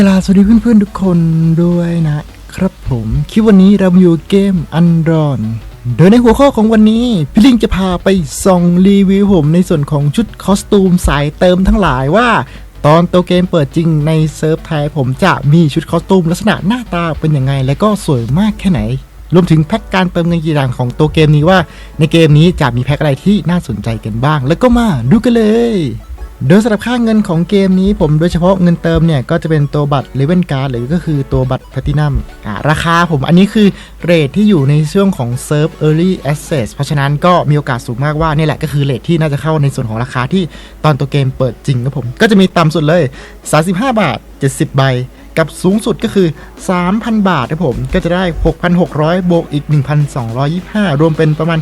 กราบสวัสดีเพื่อนๆทุกคนด้วยนะครับผมคลิปวันนี้เราอยู่เกมอันรอนโดยในหัวข้อของวันนี้ พี่ลิงจะพาไปส่องรีวิวผมในส่วนของชุดคอสตูมสายเติมทั้งหลายว่า ตอนตัวเกมเปิดจริงในเซิร์ฟไทยผมจะมีชุดคอสตูมลักษณะหน้าตาเป็นยังไง และก็สวยมากแค่ไหน รวมถึงแพ็กการเติมเงินกีฬางของตัวเกมนี้ว่า ในเกมนี้จะมีแพ็กอะไรที่น่าสนใจกันบ้าง แล้วก็มาดูกันเลย โดยสำหรับค่าเงินของเกมนี้ผมโดยเฉพาะเงินเติมเนี่ยก็จะเป็นตัวบัตรเลเวลการ์ดหรือก็คือตัวบัตรแพลตินัมอ่าราคาผมอันนี้คือเรทที่อยู่ในช่วงของเซิร์ฟ Early Access เพราะฉะนั้นก็มีโอกาสสูงมากว่านี่แหละก็คือเรทที่น่าจะเข้าในส่วนของราคาที่ตอนตัวเกมเปิดจริงครับผม ก็จะมีต่ำสุดเลย 35 บาท 70 ใบ กับสูงสุดก็คือ 3,000 บาทครับผม ก็จะได้ 6,600 บวกอีก 1,225 รวมเป็นประมาณ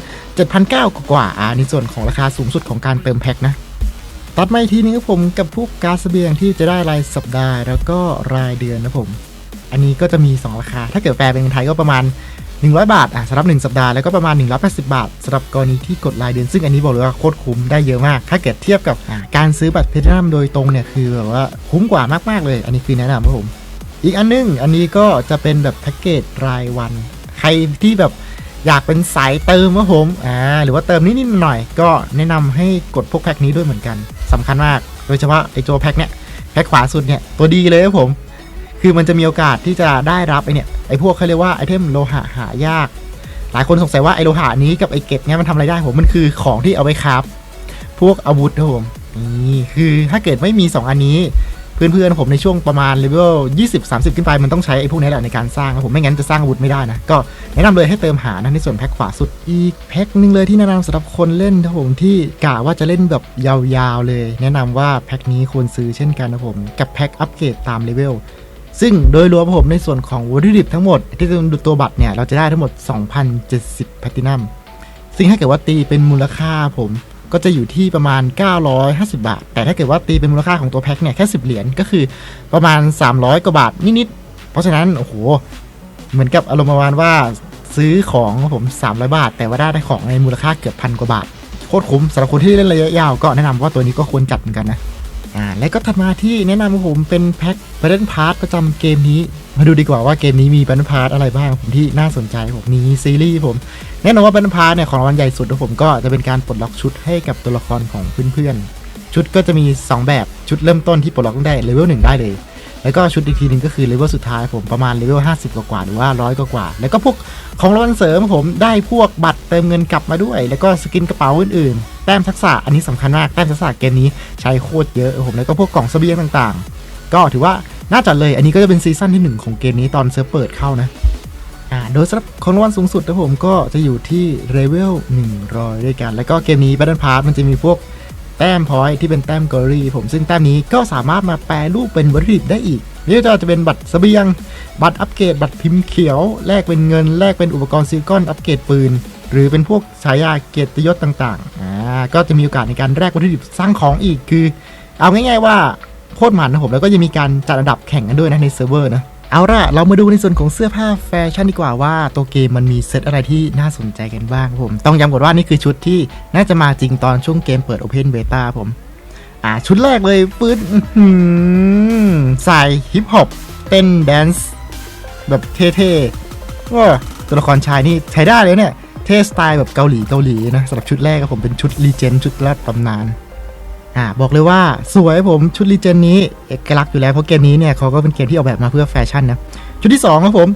7,900 กว่าอ่าในส่วนของราคาสูงสุดของการเติมแพ็คนะ ตัดมาอีกทีนึงครับผมกับพวกการเสบียงที่จะได้รายสัปดาห์แล้วก็รายเดือนนะผม อันนี้ก็จะมี 2 ราคา ถ้าเกิดแปลเป็นเงินไทยก็ประมาณ 100 บาทอะสำหรับ 1 สัปดาห์แล้วก็ประมาณ 180 บาทสำหรับกรณีที่กดรายเดือนซึ่งอันนี้บอกเลยว่าโคตรคุ้มได้เยอะมาก ถ้าเกิดเทียบกับการซื้อบัตรเพชรนัมโดยตรงเนี่ยคือแบบว่าคุ้มกว่ามากๆเลย อันนี้คือแนะนำครับผม อีกอันนึงอันนี้ก็จะเป็นแบบแพ็กเกจรายวัน ใครที่แบบอยากเป็นสายเติมครับผมอ่าหรือว่าเติมนิดๆหน่อยก็แนะนำให้กดพวกแพ็กนี้ด้วยเหมือนกัน สำคัญมาก โดยเฉพาะไอ้ตัวแพ็กเนี่ยแพ็กขวาสุดเนี่ยตัวดีเลยครับผม คือมันจะมีโอกาสที่จะได้รับไอเนี่ยไอพวกเขาเรียกว่าไอเทมโลหะหายาก หลายคนสงสัยว่าไอโลหะนี้กับไอเกตเนี่ยมันทำอะไรได้ผมมันคือของที่เอาไว้ครับ พวกอาวุธครับผมนี่คือถ้าเกิดไม่มี 2 อันนี้ เพื่อนๆผมในช่วงประมาณเลเวล20-30 ขึ้นไปมันต้องใช้ไอ้พวกนี้แหละในการสร้างครับผมไม่งั้นจะสร้างอาวุธไม่ได้นะ ก็แนะนำเลยให้เติมหานะในส่วนแพ็คขวาสุดอีกแพ็คหนึงเลยที่แนะนำสำหรับคนเล่นครับผมที่กะว่าจะเล่นแบบยาวๆเลย แนะนำว่าแพ็คนี้ควรซื้อเช่นกันนะผมกับแพ็คอัปเกรดตามเลเวลซึ่งโดยรวมผมในส่วนของวัตถุดิบทั้งหมดที่จะดูตัวบัตรเนี่ยเราจะได้ทั้งหมด 2,070แพลตินัมซึ่งถ้าเกิดว่าตีเป็นมูลค่าผม ก็จะอยู่ที่ประมาณ 950 บาท แต่ถ้าเกิดว่าตีเป็นมูลค่าของตัวแพ็คเนี่ยแค่ 10 เหรียญก็คือประมาณ 300 กว่าบาทนิดๆ เพราะฉะนั้น โอ้โห เหมือนกับอารมณ์ประมาณว่าซื้อของผม 300 บาท แต่ว่าได้ได้ของในมูลค่าเกือบพันกว่าบาท โคตรคุ้มสำหรับคนที่เล่นระยะยาวก็แนะนำว่าตัวนี้ก็ควรจัดเหมือนกันนะ อ่าและก็ถัดมาที่แนะนำของผมเป็นแพ็คเบรนพาร์ทประจำเกมนี้ มาดูดีกว่าว่าเกมนี้มีเบรนพาร์ทอะไรบ้างผมที่น่าสนใจผมมีซีรีส์ผมแน่นอนว่าเบรนพาร์ทเนี่ยของรางวัลใหญ่สุดของผมก็จะเป็นการปลดล็อกชุดให้กับตัวละครของเพื่อนๆชุดก็จะมี 2 แบบชุดเริ่มต้นที่ปลดล็อกได้เลเวลหนึ่งได้เลยแล้วก็ชุดอีกทีหนึ่งก็คือเลเวลสุดท้ายผมประมาณเลเวล50 กว่าหรือว่าร้อยกว่า แล้วก็พวกของรางวัลเสริมผมได้พวกบัตรเติมเงินกลับมาด้วย แล้วก็สกินกระเป๋าอื่นๆ แต้มทักษะอันนี้สำคัญมาก แต้มทักษะเกมนี้ใช้โคตรเยอะผมแล้วก็พวกกล่องเสบียงต่างๆ ก็ถือว่าน่าจัดเลย อันนี้ก็จะเป็นซีซั่นที่หนึ่งของเกมนี้ตอนเซิร์ฟเปิดเข้านะอ่าโดยสำหรับของรางวัลสูงสุดนะผมก็จะอยู่ที่เลเวล100 ด้วยกัน แล้วก็เกมนี้ Battle Pass มันจะมีพวกแต้มพอยที่เป็นแต้มกอรี่ผมซึ่งแต้มนี้ก็สามารถมาแปลรูปเป็นวัตถุดิบได้อีกนี่ก็จะเป็นบัตรสเสบียง บัตรอัปเกรด บัตรพิมพ์เขียว แลกเป็นเงิน แลกเป็นอุปกรณ์ซิลิคอนอัปเกรดปืน หรือเป็นพวกฉายาเกียรติยศต่างๆอ่า ก็จะมีโอกาสในการแลกวัตถุดิบสร้างของอีกคือ เอาง่ายๆว่าโคตรมันนะผมแล้วก็จะมีการจัดอันดับแข่งกันด้วยนะในเซิร์ฟเวอร์นะเอาล่ะ เรามาดูในส่วนของเสื้อผ้าแฟชั่นดีกว่าว่าตัวเกมมันมีเซตอะไรที่น่าสนใจกันบ้างผมต้องย้ำก่อนว่านี่คือชุดที่น่าจะมาจริงตอนช่วงเกมเปิด Open Beta ผมอ่าชุดแรกเลยปื๊ดอื้อหือใส่ฮิปฮอปเต้นแดนซ์แบบเท่ๆว่าตัวละครชายนี่ใช้ได้เลยเนี่ย เท่สไตล์แบบเกาหลีเกาหลีนะสำหรับชุดแรกครับผมเป็นชุดรีเจนชุดแรกตำนานอ่าบอกเลยว่าสวยผมชุดรีเจนนี้เอกลักษณ์อยู่แล้วเพราะเกมนี้เนี่ยเขาก็เป็นเกมที่ออกแบบมาเพื่อแฟชั่นนะชุดที่2ครับผม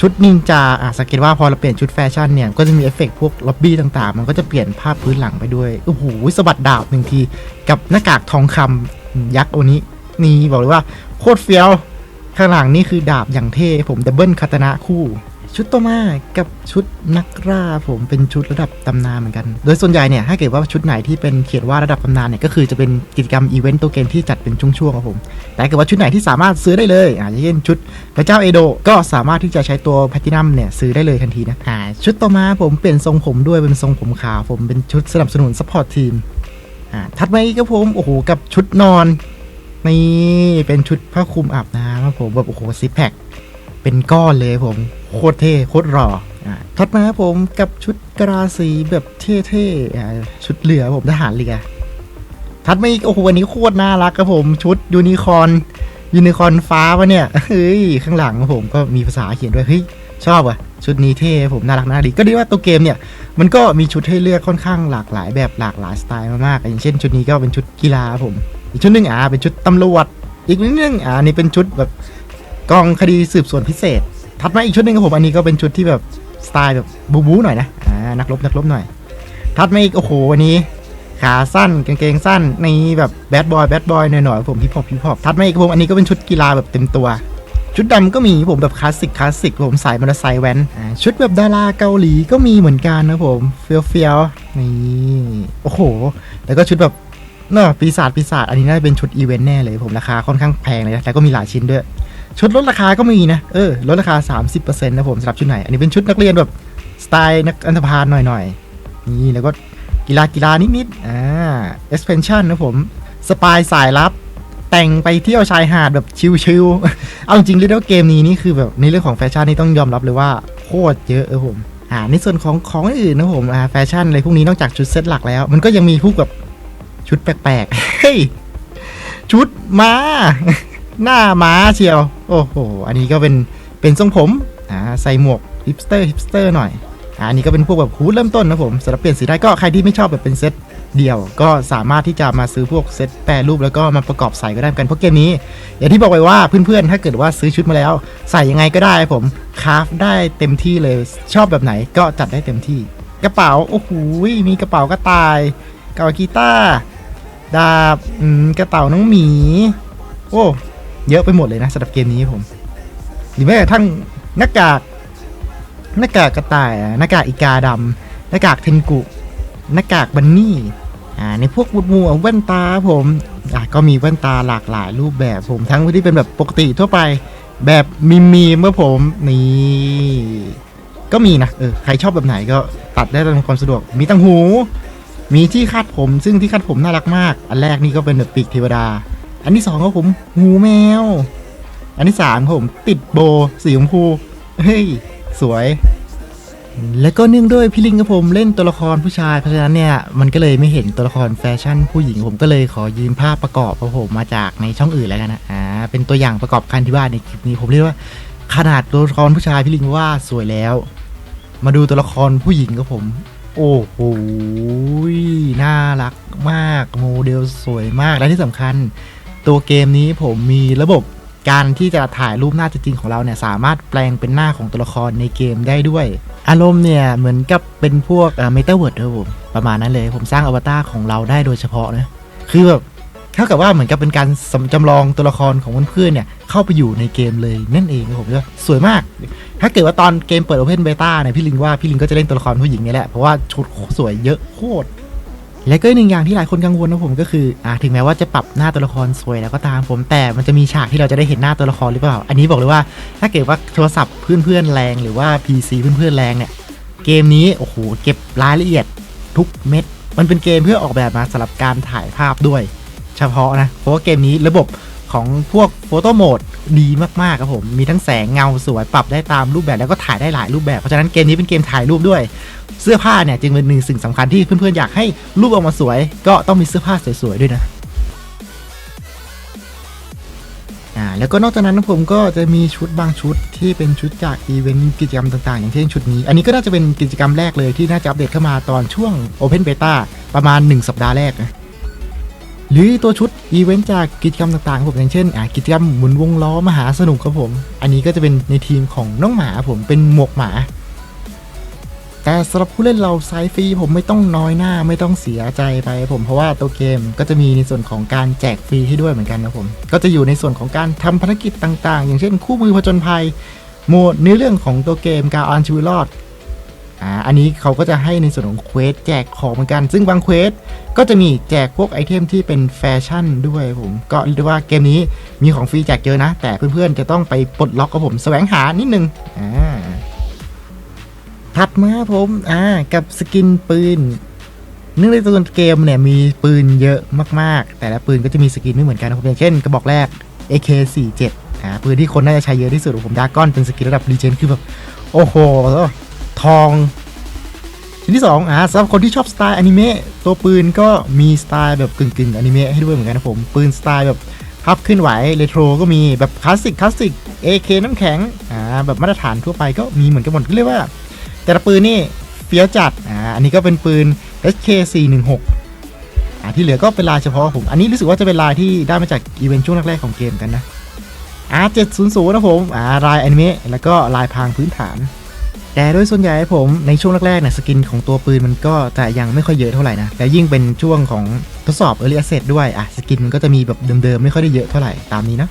ชุดนินจาอ่าสังเกตว่าพอเราเปลี่ยนชุดแฟชั่นเนี่ยก็จะมีเอฟเฟกต์พวกล็อบบี้ต่างๆ มันก็จะเปลี่ยนภาพพื้นหลังไปด้วยโอ้โหสะบัดดาบหนึ่งที กับหน้ากากทองคำยักษ์ตัวนี้นี่บอกเลยว่าโคตรเฟี้ยวข้างหลังนี่คือดาบอย่างเท่ผมดับเบิลคาตนะคู่ ชุดต่อมากับชุดนักล่าผมเป็นชุดระดับตำนานเหมือนกัน โดยส่วนใหญ่เนี่ยถ้าเกิดว่าชุดไหนที่เป็นเขียนว่าระดับตำนานเนี่ยก็คือจะเป็นกิจกรรมอีเวนต์ตัวเกมที่จัดเป็นช่วงๆครับผม แต่ถ้าเกิดว่าชุดไหนที่สามารถซื้อได้เลยอ่าอย่างเช่นชุดพระเจ้าเอโดะก็สามารถที่จะใช้ตัวแพลตินัมเนี่ยซื้อได้เลยทันทีนะอ่าชุดต่อมาผมเปลี่ยนทรงผมด้วยเป็นทรงผมขาวผมเป็นชุดสนับสนุนซัพพอร์ตทีมอ่าถัดมาอีกครับผมโอ้โหกับชุดนอนนี่เป็นชุดผ้าคลุมอาบน้ำครับผมแบบโอ้โหซิปแพคเป็นก้อนเลยผม โคตรเท่โคตรหล่ออ่าถัดมาครับผมกับชุดกราสีแบบเท่ๆอ่ชุดเรือผมทหารเรือถัดมาอีกโอ้โหวันนี้โคตรน่ารักครับผมชุดยูนิคอนยูนิคอนฟ้าปะเนี่ยเฮ้ยข้างหลังผมก็มีภาษาเขียนด้วยเฮ้ยชอบว่ะชุดนี้เท่ผมน่ารักน่าดีก็ดีว่าตัวเกมเนี่ย มันก็มีชุดให้เลือกค่อนข้างหลากหลายแบบหลากหลายสไตล์มากๆอย่างเช่นชุดนี้ก็เป็นชุดกีฬาผม อีกชุดหนึงอ่าเป็นชุดตำรวจ อีกนิดนึงอ่านี่เป็นชุดแบบกองคดีสืบสวนพิเศษ ถัดมาอีกชุดหนึ่งครับผมอันนี้ก็เป็นชุดที่แบบสไตล์แบบบูบูหน่อยนะอ่านักรบนักรบหน่อย ถัดมาอีกโอ้โหวันนี้ ขาสั้นกางเกงสั้นในแบบแบดบอยแบดบอยหน่อยๆผมฮิปฮอปฮิปฮอปถัดมาอีกครับผมอันนี้ก็เป็นชุดกีฬาแบบเต็มตัว ชุดดำก็มีผมแบบคลาสสิกคลาสสิกผมสายมอเตอร์ไซค์แว้นชุดแบบดาราเกาหลีก็มีเหมือนกันนะผมเฟียวเฟียวๆนี่โอ้โห แล้วก็ชุดแบบเนาะปีศาจปีศาจอันนี้น่าจะเป็นชุดอีเวนต์แน่เลยผมราคาค่อนข้างแพงเลยนะแล้วก็มีหลายชิ้นด้วย ชุดลดราคาก็มีนะ เออ ลดราคา 30%นะผมสำหรับชุดไหน อันนี้เป็นชุดนักเรียนแบบสไตล์นักอันธพาลหน่อยๆ นี่ แล้วก็กีฬากีฬานิดๆ อ่า expansion นะผม สปายสายลับ แต่งไปเที่ยวชายหาดแบบชิลๆ เอาจริงๆเรียกได้ว่าเกมนี้นี่คือแบบในเรื่องของแฟชั่นนี่ต้องยอมรับเลยว่าโคตรเยอะเออผม อ่า ในส่วนของของอื่นนะผม อ่า แฟชั่นอะไรพวกนี้นอกจากชุดเซตหลักแล้ว มันก็ยังมีพวกแบบชุดแปลกๆ เฮ้ย ชุดมา หน้าม้าเชียว โอ้โห อันนี้ก็เป็น เป็นทรงผม อ่า ใส่หมวกฮิปสเตอร์ฮิปสเตอร์หน่อย อันนี้ก็เป็นพวกแบบฮูดเริ่มต้นนะผมสำหรับเปลี่ยนสีได้ก็ใครที่ไม่ชอบแบบเป็นเซตเดียว ก็สามารถที่จะมาซื้อพวกเซตแปรรูปแล้วก็มาประกอบใส่ก็ได้กันเพราะเกมนี้ อย่างที่บอกไปว่าเพื่อนๆ ถ้าเกิดว่าซื้อชุดมาแล้ว ใส่ยังไงก็ได้ผมคราฟได้เต็มที่เลยชอบแบบไหนก็จัดได้เต็มที่ กระเป๋าโอ้โหมีกระเป๋ากระต่ายกระเป๋ากีตาร์ดาบกระเป๋าน้องหมี โอ้ เยอะไปหมดเลยนะสำหรับเกมนี้ผมหรือแม้กระทั่งหน้ากากหน้ากากกระต่ายหน้ากากอีกาดำหน้ากากเทนกุหน้ากากบันนี่อ่าในพวกบุดมูแว่นตาผมอะก็มีแว่นตาหลากหลายรูปแบบผมทั้งที่เป็นแบบปกติทั่วไปแบบมีมีเมื่อผมนี่ก็มีนะเออใครชอบแบบไหนก็ตัดได้ตามความสะดวก มีตั้งหู มีที่คาดผมซึ่งที่คาดผมน่ารักมาก อันแรกนี่ก็เป็นแบบปีกเทวดา อันที่สองก็ผมหูแมว อันที่สามครับผม ติดโบสีชมพูเฮ้ย สวย แล้วก็เนื่องด้วยพี่ลิงกับผมเล่นตัวละครผู้ชายเพราะฉะนั้นเนี่ยมันก็เลยไม่เห็นตัวละครแฟชั่นผู้หญิงผมก็เลยขอยืมภาพประกอบของผมมาจากในช่องอื่นแล้วกันนะอ่าเป็นตัวอย่างประกอบการที่บ้านในคลิปนี้ผมเรียกว่า ขนาดตัวละครผู้ชายพี่ลิงว่าสวยแล้ว มาดูตัวละครผู้หญิงกับผมโอ้โห น่ารักมาก โมเดลสวยมาก และที่สำคัญ ตัวเกมนี้ผมมีระบบการที่จะถ่ายรูปหน้าจริงของเราเนี่ยสามารถแปลงเป็นหน้าของตัวละครในเกมได้ด้วย อารมณ์เนี่ยเหมือนกับเป็นพวกเมตาเวิร์ดครับผมประมาณนั้นเลย ผมสร้างอวตารของเราได้โดยเฉพาะนะคือแบบเท่ากับว่าเหมือนกับเป็นการจำลองตัวละครของเพื่อนๆเนี่ยเข้าไปอยู่ในเกมเลยนั่นเองครับผมสวยมาก ถ้าเกิดว่าตอนเกมเปิด Open Beta เนี่ยพี่ลิงว่าพี่ลิงก็จะเล่นตัวละครผู้หญิงนี่แหละเพราะว่าชุดสวยเยอะโคตร และก็อีกหนึ่งอย่างที่หลายคนกังวลนะผมก็คืออ่าถึงแม้ว่าจะปรับหน้าตัวละครสวยแล้วก็ตามผม แต่มันจะมีฉากที่เราจะได้เห็นหน้าตัวละครหรือเปล่า อันนี้บอกเลยว่าถ้าเกิดว่าโทรศัพท์เพื่อนๆแรงหรือว่า PC เพื่อนๆแรงเนี่ยเกมนี้โอ้โหเก็บรายละเอียดทุกเม็ด มันเป็นเกมเพื่อออกแบบมาสำหรับการถ่ายภาพด้วย เฉพาะนะเพราะว่าเกมนี้ระบบ ของพวกโฟโต้โหมดดีมากๆครับผม มีทั้งแสงเงาสวยปรับได้ตามรูปแบบแล้วก็ถ่ายได้หลายรูปแบบ เพราะฉะนั้นเกมนี้เป็นเกมถ่ายรูปด้วย เสื้อผ้าเนี่ยจึงเป็นหนึ่งสิ่งสำคัญที่เพื่อนๆอยากให้รูปออกมาสวย ก็ต้องมีเสื้อผ้าสวยๆด้วยนะ่าแล้วก็นอกจากนั้นผมก็จะมีชุดบางชุดที่เป็นชุดจากอีเวนต์กิจกรรมต่างๆ อย่างเช่นชุดนี้ อันนี้ก็น่าจะเป็นกิจกรรมแรกเลยที่น่าจะอัปเดตเข้ามาตอนช่วง Open Beta ประมาณ 1 สัปดาห์แรกนะ หรือตัวชุดอีเวนต์จากกิจกรรมต่างๆครับผมอย่างเช่นกิจกรรมหมุนวงล้อมหาสนุกครับผม อันนี้ก็จะเป็นในทีมของน้องหมาผมเป็นหมวกหมา แต่สำหรับผู้เล่นเราไซฟรีผมไม่ต้องน้อยหน้าไม่ต้องเสียใจไปผมเพราะว่าตัวเกมก็จะมีในส่วนของการแจกฟรีให้ด้วยเหมือนกันนะผม ก็จะอยู่ในส่วนของการทำภารกิจต่างๆ อย่างเช่น คู่มือผจญภัยโหมดเนื้อเรื่องของตัวเกมการเอาชีวิตรอด อ่าอันนี้เขาก็จะให้ในส่วนของเควสแจกของเหมือนกัน ซึ่งบางเควสก็จะมีแจกพวกไอเทมที่เป็นแฟชั่นด้วยผมก็เรียกได้ว่าเกมนี้มีของฟรีแจกเยอะนะ แต่เพื่อนๆจะต้องไปปลดล็อกกับผมแสวงหานิดนึงอ่าถัดมาผมอ่ากับสกินปืนเนื่องในตัวเกมเนี่ยมีปืนเยอะมากๆ แต่ละปืนก็จะมีสกินไม่เหมือนกันนะครับอย่างเช่นกระบอกแรก AK47 อ่าปืนที่คนน่าจะใช้เยอะที่สุดผมดาก้อนเป็นสกินระดับรีเจนคือแบบโอ้โห ทองชิ้นที่2อ่าสำหรับคนที่ชอบสไตล์อนิเมะตัวปืนก็มีสไตล์แบบกึ่งๆอนิเมะให้ด้วยเหมือนกันนะผม ปืนสไตล์แบบภาพขึ้นไหวเรโทรก็มีแบบคลาสสิกคลาสสิก AK น้ำแข็งอ่าแบบมาตรฐานทั่วไปก็มีเหมือนกันหมดก็เรียกว่า แต่ละปืนนี่เฟี้ยวจัดอ่าอันนี้ก็เป็นปืน SK 416อ่าที่เหลือก็เป็นลายเฉพาะผม อันนี้รู้สึกว่าจะเป็นลายที่ได้มาจากอีเวนต์ช่วงแรกๆของเกมกันนะ R700 นะผมอ่าลายอนิเมะแล้วก็ลายพรางพื้นฐาน แต่โดยส่วนใหญ่ผมในช่วงแรกๆเนี่ยสกินของตัวปืนมันก็จะยังไม่ค่อยเยอะเท่าไหร่นะแล้วยิ่งเป็นช่วงของทดสอบ Early Access ด้วยอะสกินมันก็จะมีแบบเดิมๆไม่ค่อยได้เยอะเท่าไหร่ตามนี้นะ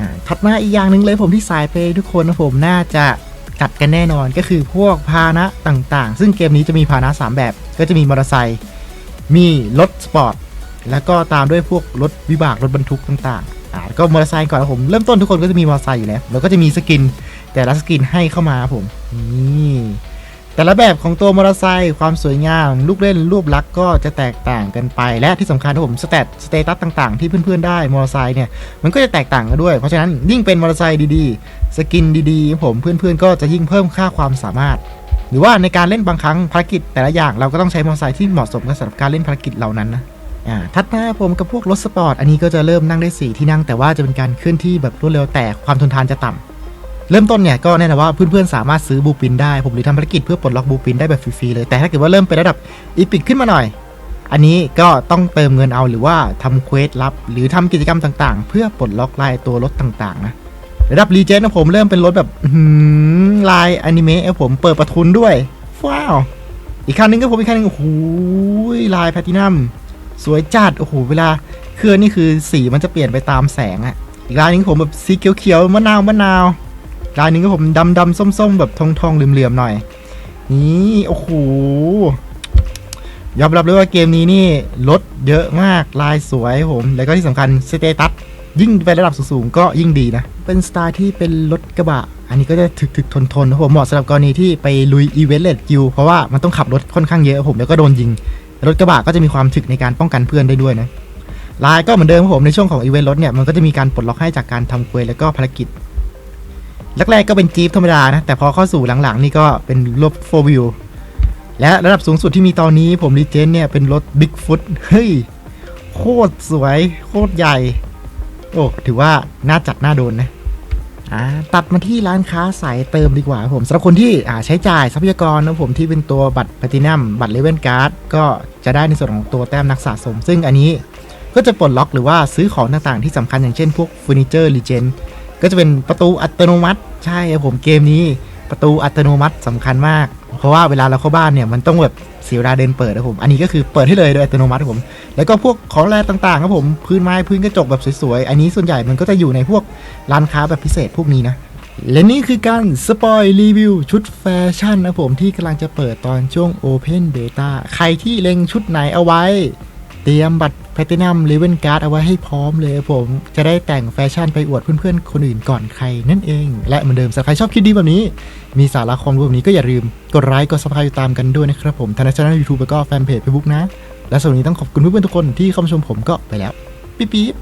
อ่าถัดมาอีกอย่างหนึ่งเลยผมที่สายไปทุกคนนะผมน่าจะกัดกันแน่นอนก็คือพวกพาหนะต่างๆ ซึ่งเกมนี้จะมีพาหนะ 3 แบบ ก็จะมีมอเตอร์ไซค์มีรถสปอร์ตแล้วก็ตามด้วยพวกรถวิบากรถบรรทุกต่างๆอ่าก็มอเตอร์ไซค์ก่อนนะผมเริ่มต้นทุกคนก็จะมีมอเตอร์ไซค์อยู่แล้วแล้วก็จะมีสกิน แต่ละสกินให้เข้ามาครับผมนี่แต่ละแบบของตัวมอเตอร์ไซค์ความสวยงาม ลูกเล่นรูปลักษณ์ก็จะแตกต่างกันไป และที่สำคัญครับผมสเตตสเตตัสต่างๆ ที่เพื่อนๆได้มอเตอร์ไซค์เนี่ยมันก็จะแตกต่างกันด้วย เพราะฉะนั้นยิ่งเป็นมอเตอร์ไซค์ดีๆ สกินดีๆ ผมเพื่อนๆก็จะยิ่งเพิ่มค่าความสามารถ หรือว่าในการเล่นบางครั้งภารกิจแต่ละอย่างเราก็ต้องใช้มอเตอร์ไซค์ที่เหมาะสมกับสำหรับการเล่นภารกิจเหล่านั้นนะอ่าถัดมาผมกับพวกรถสปอร์ตอันนี้ก็จะเริ่มนั่งได้สี่ที่นั่งแต่ว่าจะเป็นการเคลื่อนที่แบบรวดเร็วแต่ความทนทานจะต่ำ เริ่มต้นเนี่ยก็แน่นอนว่าเพื่อนๆสามารถซื้อบูปินได้ ผมหรือทำภารกิจเพื่อปลดล็อกบูปินได้แบบฟรีๆเลย แต่ถ้าเกิดว่าเริ่มเป็นระดับอีพิกขึ้นมาหน่อย อันนี้ก็ต้องเติมเงินเอาหรือว่าทำเควสลับ หรือทำกิจกรรมต่างๆ เพื่อปลดล็อกลายตัวรถต่างๆนะระดับรีเจนนะผมเริ่มเป็นรถแบบอื้อหือลายอนิเมะผมเปิดประทุนด้วยว้าวอีกคันหนึงก็ผมอีกคันหนึงโอ้โหลายแพลตินัมสวยจัดโอ้โหเวลาเคลื่อนนี่คือสีมันจะเปลี่ยนไปตามแสงอะอีกลายนึงผมแบบสีเขียวๆมะนาวมะนาว ลายหนึ่งก็ผมดำดำส้มส้มแบบทองทองเหลื่อมๆหลือมหน่อย นี่โอ้โหยอมรับเลยว่าเกมนี้นี่ลดเยอะมากลายสวยผม แล้วก็ที่สำคัญสเตตัสยิ่งไประดับสูงๆก็ยิ่งดีนะ เป็นสไตล์ที่เป็นรถกระบะ อันนี้ก็จะถึกถึกทนทนนะผมเหมาะสำหรับกรณีที่ไปลุยอีเวนต์เลดกิวเพราะว่ามันต้องขับรถค่อนข้างเยอะผมแล้วก็โดนยิง รถกระบะก็จะมีความถึกในการป้องกันเพื่อนได้ด้วยนะลายก็เหมือนเดิมครับผมในช่วงของอีเวนต์รถเนี่ยมันก็จะมีการปลดล็อกให้จากการทำเควสแล้วก็ภารกิจ แรกๆก็เป็นจี๊ปธรรมดานะ แต่พอเข้าสู่หลังๆ นี่ก็เป็นรถ4 wheel และระดับสูงสุดที่มีตอนนี้ผมรีเจนเนี่ยเป็นรถ Bigfoot เฮ้ย โคตรสวย โคตรใหญ่ โอ้ถือว่าน่าจัดน่าโดนนะอ่าตัดมาที่ร้านค้าสายเติมดีกว่าผมสำหรับคนที่ใช้จ่ายทรัพยากรนะผมที่เป็นตัวบัตรแพตินัมบัตรเลเวนการ์ดก็จะได้ในส่วนของตัวแต้มนักสะสม ซึ่งอันนี้ก็จะปลดล็อกหรือว่าซื้อของต่างๆที่สำคัญอย่างเช่นพวกเฟอร์นิเจอร์รีเจน ก็จะเป็นประตูอัตโนมัติ ใช่ครับผมเกมนี้ประตูอัตโนมัติสำคัญมาก เพราะว่าเวลาเราเข้าบ้านเนี่ยมันต้องแบบเสียเวลาเดินเปิดนะผมอันนี้ก็คือเปิดให้เลยโดยอัตโนมัติครับผม แล้วก็พวกของแรต่างๆครับผมพื้นไม้พื้นกระจกแบบสวยๆอันนี้ส่วนใหญ่มันก็จะอยู่ในพวกร้านค้าแบบพิเศษพวกนี้นะและนี่คือการสปอยรีวิวชุดแฟชั่นนะผมที่กำลังจะเปิดตอนช่วง Open Beta ใครที่เล็งชุดไหนเอาไว้ เตรียมบัตรแพตินัมเลเวนการ์ดเอาไว้ให้พร้อมเลยผมจะได้แต่งแฟชั่นไปอวดเพื่อนๆ คนอื่นก่อนใครนั่นเอง และเหมือนเดิมสำหรับใครชอบคลิปดีแบบนี้ มีสาระความรู้แบบนี้ก็อย่าลืมกดไลค์กดซับสไครต์ตามกันด้วยนะครับผมทางช่องยูทูบแล้วก็แฟนเพจเฟซบุ๊กนะ และสำหรับวันนี้ต้องขอบคุณเพื่อนๆทุกคนที่เข้ามาชมผมก็ไปแล้ว ปิ๊บ